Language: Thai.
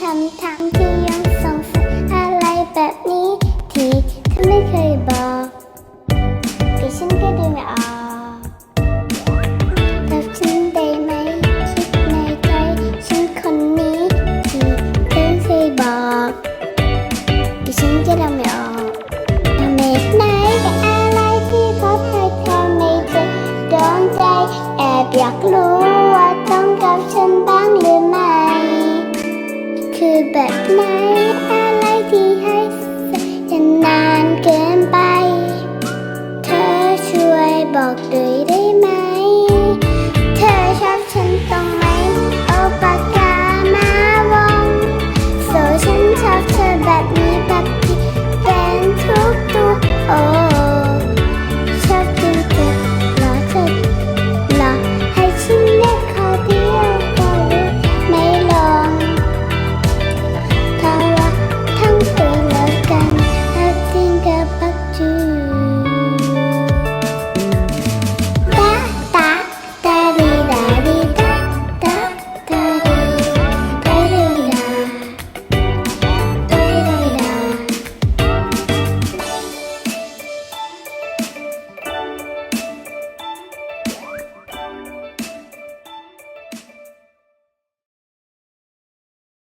คำถามที่ยังสงสัยอะไรแบบนี้ที่เธอไม่เคยบอกก็ฉันก็ดูไม่ออกแบบฉันได้ไหมคิดในใจฉันคนนี้ที่เธอเคยบอกก็ฉันก็ดูไม่ออกทำไมไหนกับอะไรที่พบเธอเธอไม่เจอโดนใจแอบอยากรู้ือแบบไหนอะไรที่ให้ฉันนานเกินไป เธอช่วยบอกด้วยได้